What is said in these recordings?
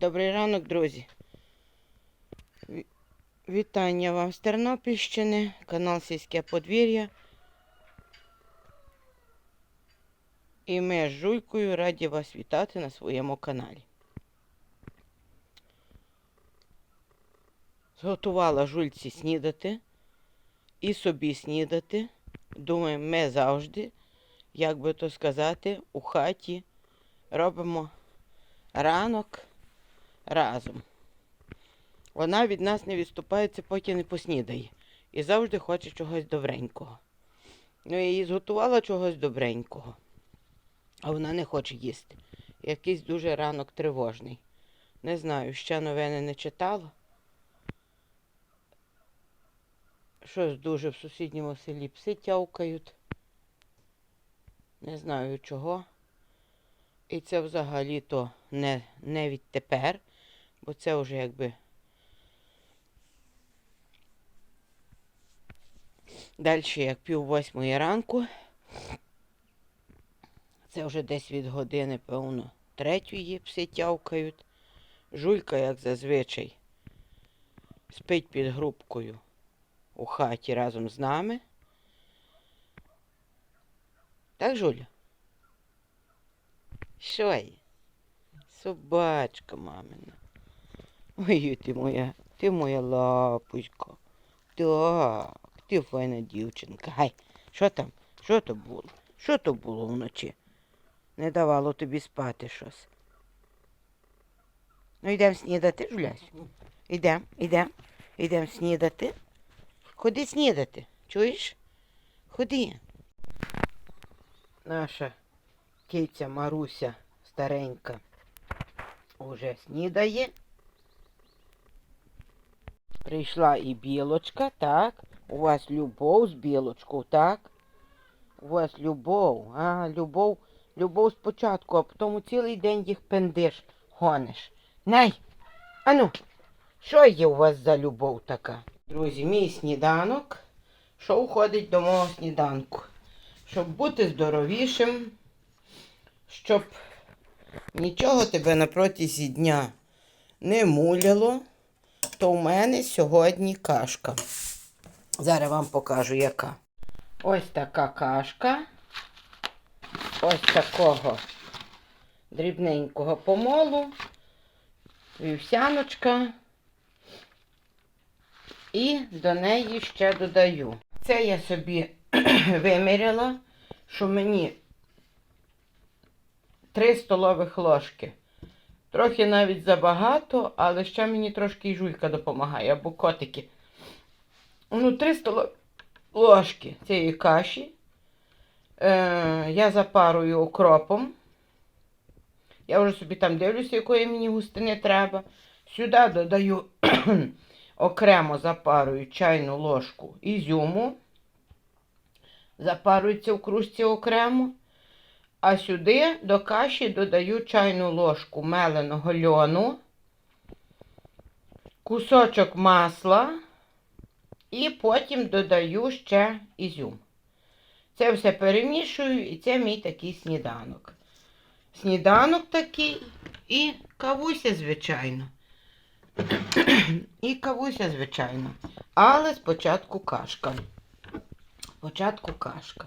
Добрий ранок, друзі. Вітання вам з Тернопільщини, канал Сільське подвір'я. І ми з Жулькою раді вас вітати на своєму каналі. Зготувала Жульці снідати і собі снідати. Думаю, ми завжди, як би то сказати, у хаті робимо ранок разом. Вона від нас не відступається, поки не поснідає. І завжди хоче чогось добренького. Ну, я їй зготувала чогось добренького, а вона не хоче їсти. Якийсь дуже ранок тривожний. Не знаю, ще новини не читала. Щось дуже в сусідньому селі пси тявкають. Не знаю чого. І це взагалі-то не, не відтепер, бо це вже якби далі, як пів восьмої ранку. Це вже десь від години, певно, третьої пси тявкають. Жулька, як зазвичай, спить під грубкою у хаті разом з нами. Так, Жуля? Що є? Собачка мамина. Ой, ти моя, ти моя лапочка. Так, ти файна дівчинка. Гай, що там? Що то було? Що то було вночі? Не давало тобі спати щось. Ну, йдемо снідати, Жулясь. Йдемо, йдемо, йдемо снідати. Ходи снідати, чуєш? Ходи. Наша киця Маруся старенька уже снідає. Прийшла і білочка, так? У вас любов з білочкою, так? У вас любов, а, любов, любов спочатку, а потім цілий день їх пендиш, гониш. Най, ану, що є у вас за любов така? Друзі, мій сніданок. Що входить до мого сніданку? Щоб бути здоровішим, щоб нічого тебе на протязі дня не муляло, то в мене сьогодні кашка. Зараз вам покажу, яка. Ось така кашка. Ось такого дрібненького помолу, вівсяночка. І до неї ще додаю. Це я собі виміряла, що мені 3 столових ложки. Трохи навіть забагато, але ще мені трошки і жуйка допомагає, або котики. Ну, 3 столові ложки цієї каші. Е, я запарую окропом. Я вже собі там дивлюся, якої мені густини треба. Сюди додаю окремо запарую чайну ложку ізюму. Запарується в кружці окремо. А сюди до каші додаю чайну ложку меленого льону, кусочок масла і потім додаю ще ізюм. Це все перемішую і це мій такий сніданок. Сніданок такий і кавуся, звичайно. І кавуся, звичайно. Але спочатку кашка. Спочатку кашка.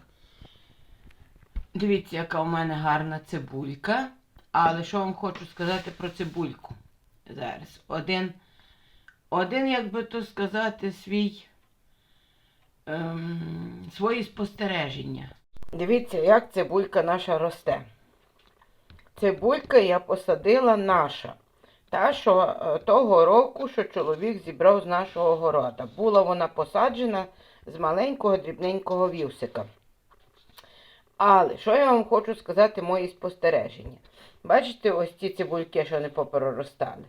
Дивіться, яка у мене гарна цибулька. Але що вам хочу сказати про цибульку? Зараз. Один, один як би то сказати, свій, ем, свої спостереження. Дивіться, як цибулька наша росте. Цибулька я посадила наша. Та, що е, того року, що чоловік зібрав з нашого города. Була вона посаджена з маленького дрібненького вівсика. Але що я вам хочу сказати, мої спостереження. Бачите, ось ці цибульки, що не попереростали.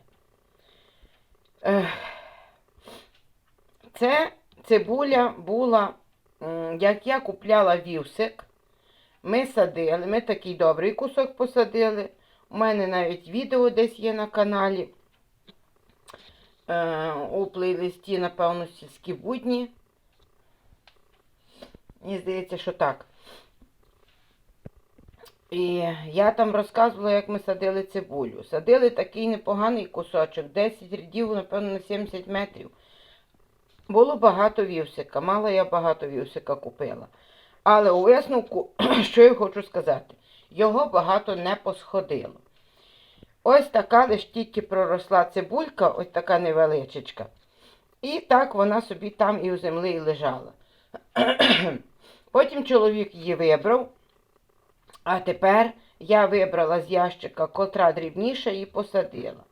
Це цибуля була, як я купляла вівсик, ми садили, ми такий добрий кусок посадили. У мене навіть відео десь є на каналі. Е, у плейлисті, напевно, сільські будні. Мені здається, що так. І я там розказувала, як ми садили цибулю. Садили такий непоганий кусочок, 10 рядів, напевно, на 70 метрів. Було багато вівсика, мало я багато вівсика купила. Але у висновку, що я хочу сказати, його багато не посходило. Ось така лиш тільки проросла цибулька, ось така невеличечка. І так вона собі там і у землі лежала. Потім чоловік її вибрав, а тепер я вибрала з ящика котра дрібніша і посадила.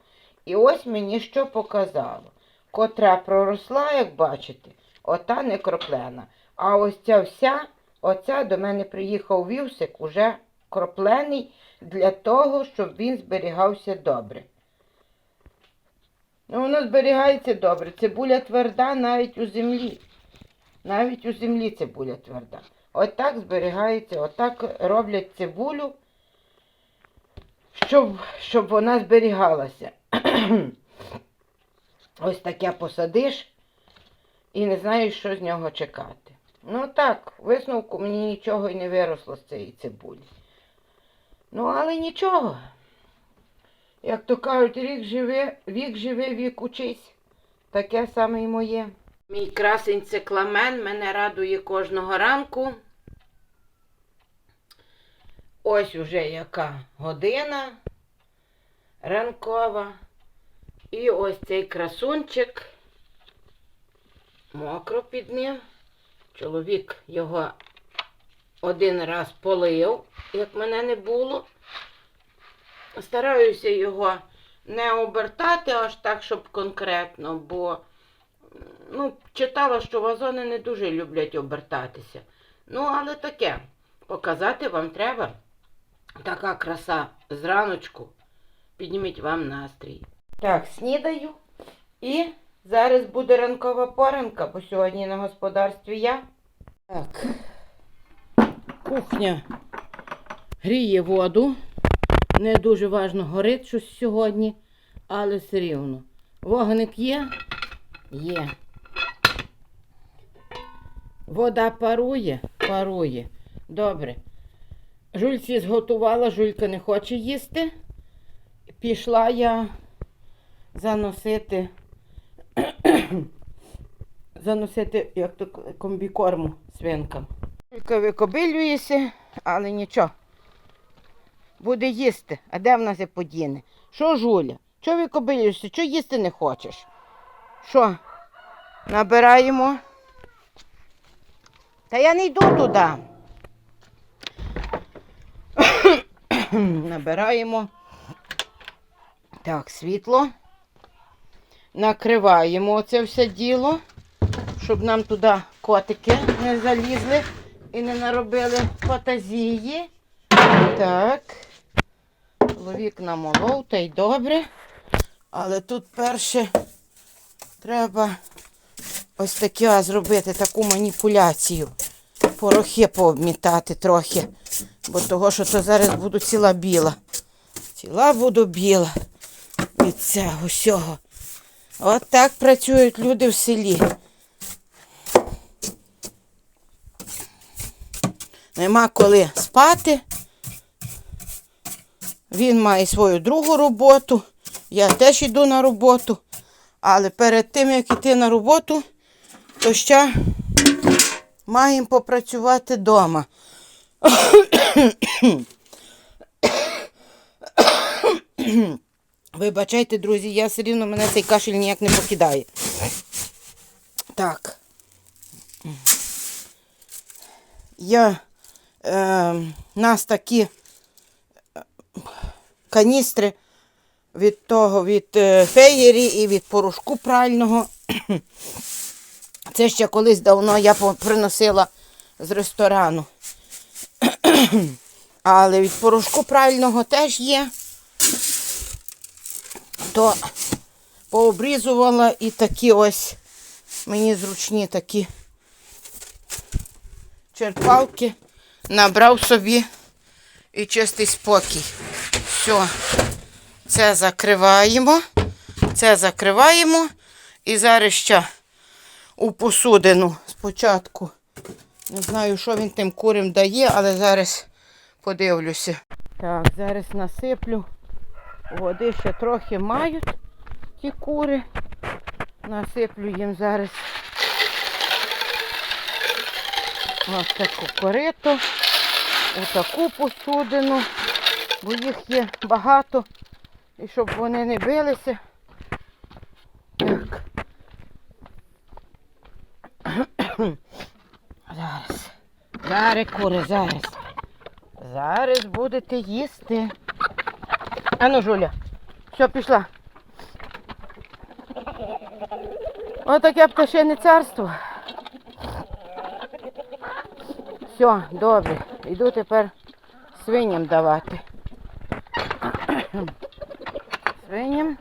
І ось мені що показало. Котра проросла, як бачите, ота не кроплена. А ось ця вся, оця до мене приїхав вівсик, уже кроплений для того, щоб він зберігався добре. Ну, воно зберігається добре. Цибуля тверда навіть у землі. Навіть у землі цибуля тверда. Отак зберігається, отак роблять цибулю, щоб, щоб вона зберігалася. Ось таке посадиш і не знаєш, що з нього чекати. Ну так, висновку мені нічого і не виросло з цієї цибулі. Ну, але нічого. Як то кажуть, рік живе, вік живе, вік учись. Таке саме і моє. Мій красень цикламен мене радує кожного ранку. Ось уже яка година ранкова. І ось цей красунчик. Мокро під ним. Чоловік його один раз полив, як мене не було. Стараюся його не обертати аж так, щоб конкретно, бо ну, читала, що вазони не дуже люблять обертатися. Ну, але таке, показати вам треба. Така краса зраночку. Підніміть вам настрій. Так, снідаю. І зараз буде ранкова поранка, бо сьогодні на господарстві я. Так. Кухня гріє воду. Не дуже важно, горить щось сьогодні, але все рівно. Вогник є? Є. Вода парує? Парує. Добре. Жульці зготувала, жулька не хоче їсти. Пішла я заносити, заносити, як то комбікорму свинкам. Жулька викобилюється, але нічого. Буде їсти. А де в нас і подіне? Що, Жуля? Чого викобилюєшся? Чого їсти не хочеш? Що? Набираємо. Та я не йду туди. Набираємо. Так, світло. Накриваємо це все діло, щоб нам туди котики не залізли і не наробили фантазії. Так. Чоловік намолов, та й добре. Але тут перше треба ось таке зробити, таку маніпуляцію. Порохи пообмітати трохи. Бо того, що то зараз буду ціла біла. Ціла буду біла від цього всього. От так працюють люди в селі. Нема коли спати. Він має свою другу роботу. Я теж йду на роботу. Але перед тим, як йти на роботу, то ще маємо попрацювати вдома. Вибачайте, друзі, я все рівно мене цей кашель ніяк не покидає. Так. Я е, нас такі е, каністри від того, від е, феєрі і від порошку прального. Це ще колись давно я приносила з ресторану. Але від порошку прального теж є. То пообрізувала і такі ось мені зручні такі черпалки. Набрав собі і чистий спокій. Все, це закриваємо. Це закриваємо. І зараз ще у посудину спочатку. Не знаю, що він тим курям дає, але зараз подивлюся. Так, зараз насиплю. Води ще трохи мають ті кури. Насиплю їм зараз ось таку корито, у таку посудину, бо їх є багато. І щоб вони не билися. Так. Зараз. Зараз, кури, зараз. Зараз будете їсти. Ану, Жуля, що пішла? Отаке пташине царство. Все, добре. Йду тепер свиням давати. Свиням.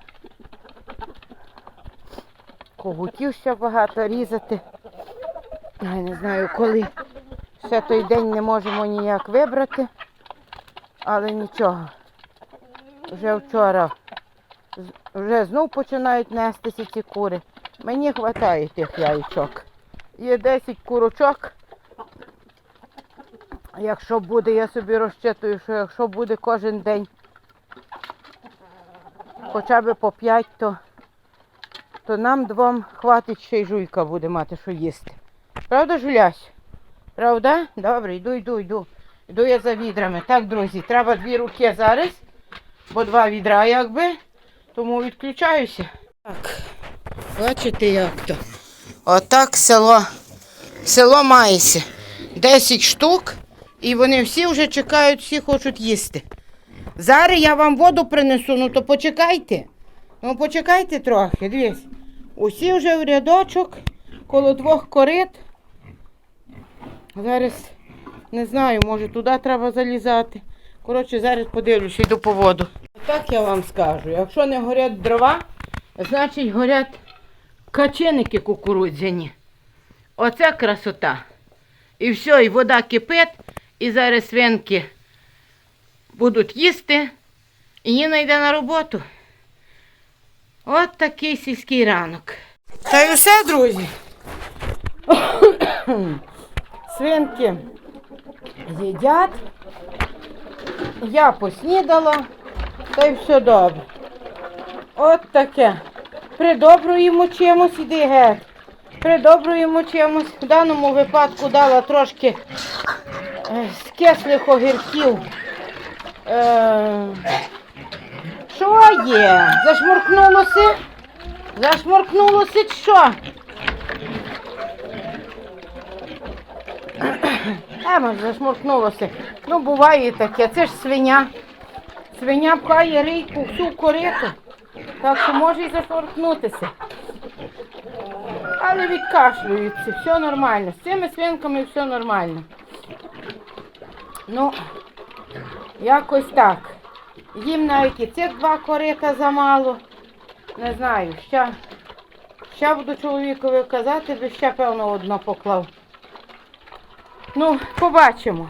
Когутів ще багато різати. Я не знаю коли. Ще той день не можемо ніяк вибрати. Але нічого. Вже вчора вже знов починають нестися ці кури. Мені вистачає тих яєчок. Є 10 курочок. Якщо буде, я собі розчитую, що якщо буде кожен день хоча б по 5, то, то нам двом хватить ще й жуйка буде мати що їсти. Правда, Жулясь? Правда? Добре, йду, йду, йду. Йду я за відрами. Так, друзі, треба дві руки зараз, бо два відра якби, тому відключаюся. Так, бачите як то. Отак село, село мається. 10 штук, і вони всі вже чекають, всі хочуть їсти. Зараз я вам воду принесу, ну то почекайте. Ну почекайте трохи, дивись. Усі вже в рядочок, коло двох корит. Зараз не знаю, може туди треба залізати. Коротше, зараз подивлюся, йду по воду. Так я вам скажу, якщо не горять дрова, значить горять каченики кукурудзяні. Оце красота. І все, і вода кипить, і зараз свинки будуть їсти, і Ніна йде на роботу. От такий сільський ранок. Та й усе, друзі. Свинки їдять. Я поснідала, та й все добре. От таке. Придобруємо чимось, іди геть. Придобруємо чимось. В даному випадку дала трошки е, з Е, що є? Зашморкнулося? Зашморкнулося чи що? Ема зашморкнулося. Ну, буває таке. Це ж свиня. Свиня пхає рейку всю кориту. Так що може і зашморкнутися. Але відкашлюються, все нормально. З цими свинками все нормально. Ну, якось так. Їм навіть і цих два корита замало. Не знаю, ще, ще буду чоловікові казати, би ще певно одно поклав. Ну, побачимо.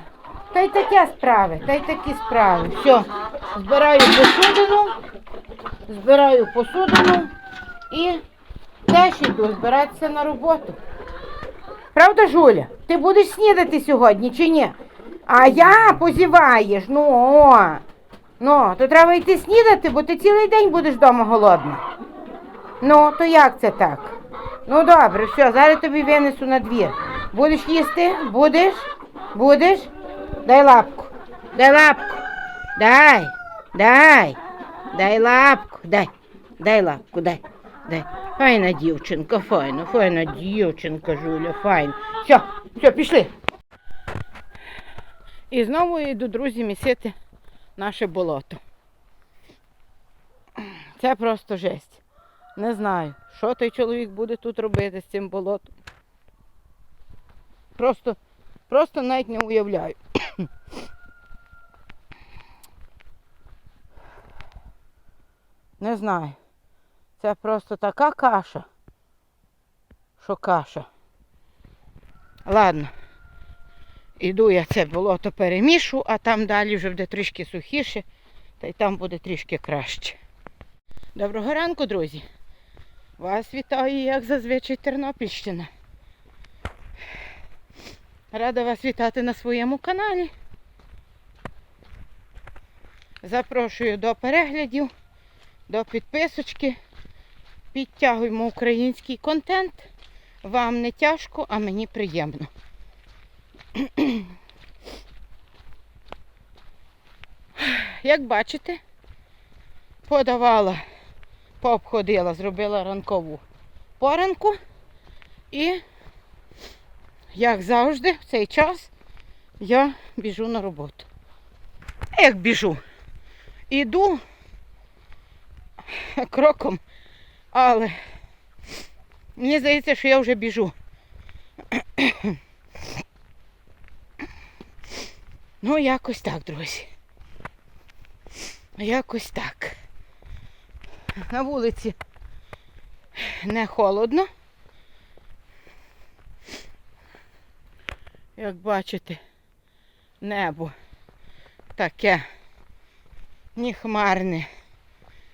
Та й таке справи, та й такі справи. Все, збираю посудину, збираю посудину і теж йду збиратися на роботу. Правда, Жуля? Ти будеш снідати сьогодні чи ні? А я позіваєш, ну о. Ну, то треба йти снідати, бо ти цілий день будеш вдома голодна. Ну, то як це так? Ну добре, все, зараз тобі винесу на двір. Будеш їсти? Будеш? Будеш? Дай лапку. Дай лапку. Дай. Дай. Дай лапку. Дай. Дай лапку, дай. Дай. Файна дівчинка, файна, файна дівчинка, Жуля, файна. Все, все, пішли. І знову йду, друзі, місити наше болото. Це просто жесть. Не знаю, що той чоловік буде тут робити з цим болотом. Просто, просто навіть не уявляю. Не знаю. Це просто така каша, що каша. Ладно. Іду я це болото перемішу, а там далі вже буде трішки сухіше, та й там буде трішки краще. Доброго ранку, друзі. Вас вітаю, як зазвичай Тернопільщина. Рада вас вітати на своєму каналі. Запрошую до переглядів, до підписочки. Підтягуємо український контент. Вам не тяжко, а мені приємно. Як бачите, подавала, пообходила, зробила ранкову поранку і, як завжди, в цей час я біжу на роботу. Як біжу? Іду кроком, але мені здається, що я вже біжу. Ну, якось так, друзі. Якось так. На вулиці не холодно. Як бачите, небо таке ні хмарне,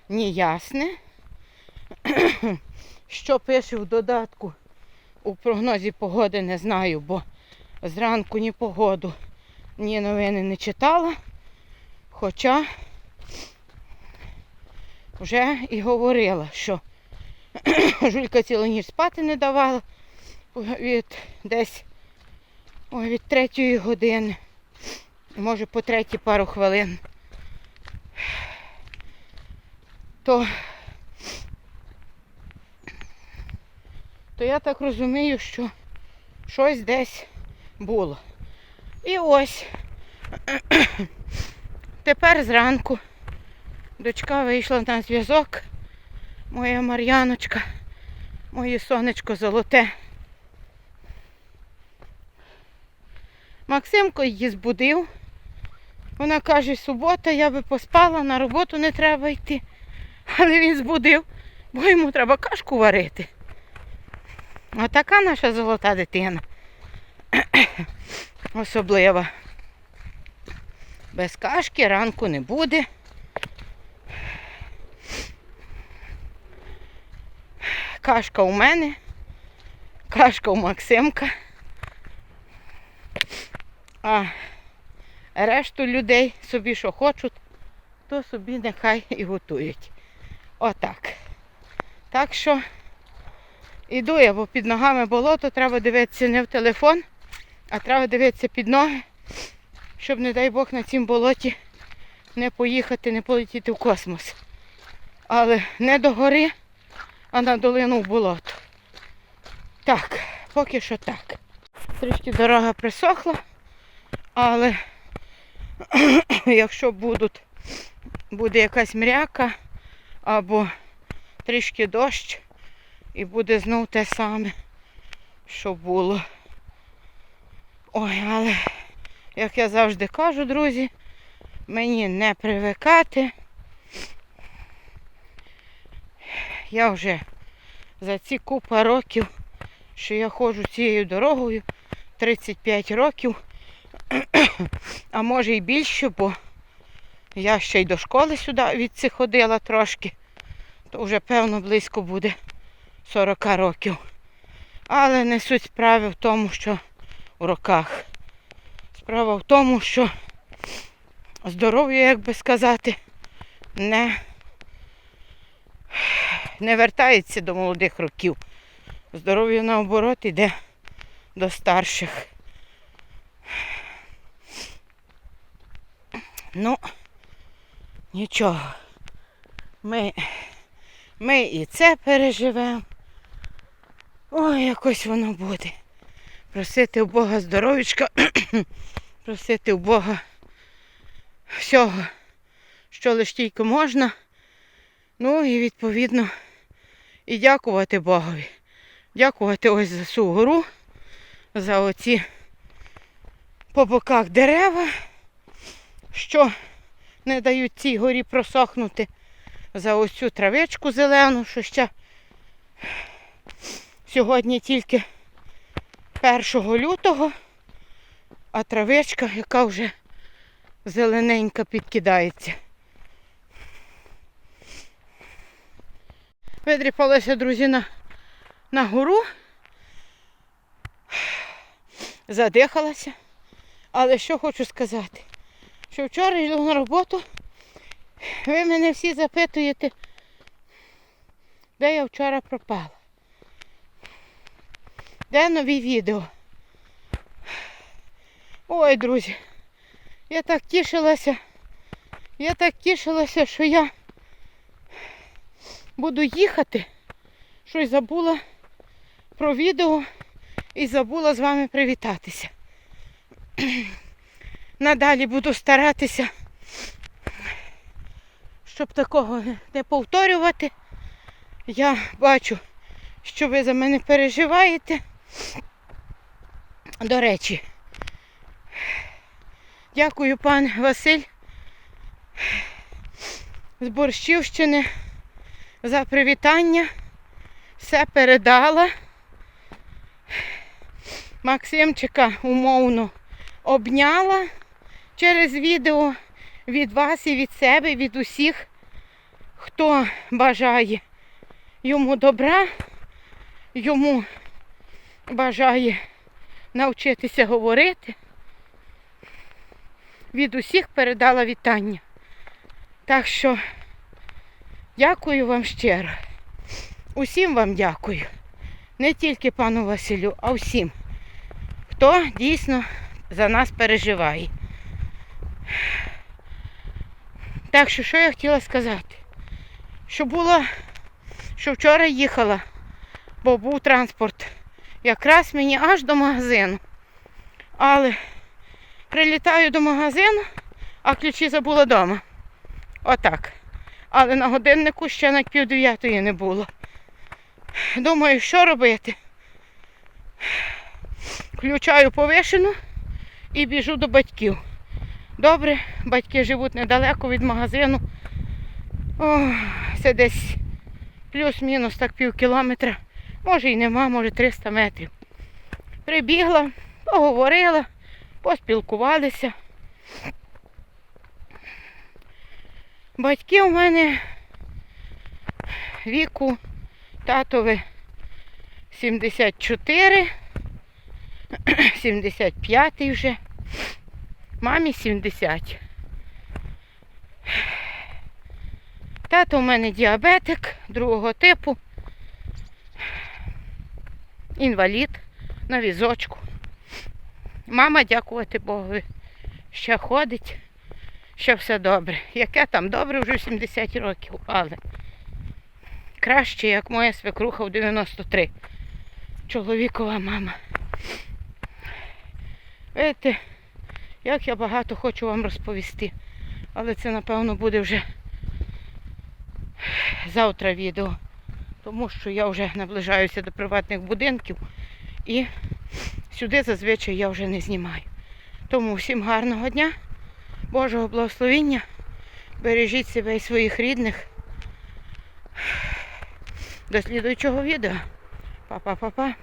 ні ясне. Що пише в додатку у прогнозі погоди, не знаю, бо зранку ні погоду, ні новини не читала. Хоча вже і говорила, що жулька цілу ніч спати не давала від десь від третьої години. Може по третій пару хвилин. То, то я так розумію, що щось десь було. І ось тепер зранку дочка вийшла на зв'язок. Моя Мар'яночка, моє сонечко золоте. Максимко її збудив. Вона каже, субота, я би поспала, на роботу не треба йти. Але він збудив, бо йому треба кашку варити. Отака наша золота дитина. Особлива. Без кашки ранку не буде. Кашка у мене, кашка у Максимка. А решту людей собі що хочуть, то собі нехай і готують. Отак. Так що іду я, бо під ногами болото, треба дивитися не в телефон, а треба дивитися під ноги, щоб, не дай Бог, на цім болоті не поїхати, не полетіти в космос. Але не до гори, а на долину в болото. Так, поки що так. Трішки дорога присохла, але якщо будуть, буде якась мряка або трішки дощ, і буде знов те саме, що було. Ой, але, як я завжди кажу, друзі, мені не привикати. Я вже за ці купа років, що я ходжу цією дорогою, 35 років, а може і більше, бо я ще й до школи сюди відси ходила трошки, то вже певно близько буде 40 років. Але не суть справи в тому, що в роках. Справа в тому, що здоров'я, як би сказати, не, не вертається до молодих років. Здоров'я наоборот йде до старших. Ну, нічого. Ми, ми і це переживемо. Ой, якось воно буде. Просити у Бога здоров'ячка, просити у Бога всього, що лиш тільки можна. Ну і відповідно і дякувати Богові. Дякувати ось за цю гору, за оці по боках дерева, що не дають цій горі просохнути, за ось цю травичку зелену, що ще сьогодні тільки 1 лютого, а травичка, яка вже зелененька підкидається. Видріпалася, друзі, на, на гору. Задихалася. Але що хочу сказати, що вчора йду на роботу Ви мене всі запитуєте, де я вчора пропала. Де нові відео? Ой, друзі, я так тішилася. Я так тішилася, що я буду їхати, що й забула про відео і забула з вами привітатися. Надалі буду старатися, щоб такого не повторювати. Я бачу, що ви за мене переживаєте. До речі, дякую, пан Василь з Борщівщини за привітання. Все передала. Максимчика умовно обняла через відео від вас і від себе, від усіх, хто бажає йому добра, йому бажає навчитися говорити. Від усіх передала вітання. Так що дякую вам щиро. Усім вам дякую. Не тільки пану Василю, а всім, хто дійсно за нас переживає. Так що, що я хотіла сказати? Що було, що вчора їхала, бо був транспорт якраз мені аж до магазину. Але прилітаю до магазину, а ключі забула вдома. Отак. Але на годиннику ще на пів дев'ятої не було. Думаю, що робити. Включаю повишену і біжу до батьків. Добре, батьки живуть недалеко від магазину. О, це десь плюс-мінус так пів кілометра. Може і нема, може 300 метрів. Прибігла, поговорила, поспілкувалися. Батьки у мене віку татові 74, 75 вже, мамі 70. Тато у мене діабетик другого типу, інвалід на візочку. Мама, дякувати Богу, ще ходить, ще все добре. Яке там добре вже 70 років, але краще, як моя свекруха в 93. Чоловікова мама. Видите, як я багато хочу вам розповісти. Але це, напевно, буде вже завтра відео. Тому що я вже наближаюся до приватних будинків і сюди зазвичай я вже не знімаю. Тому всім гарного дня, Божого благословіння. Бережіть себе і своїх рідних. До слідуючого відео. Па-па-па-па.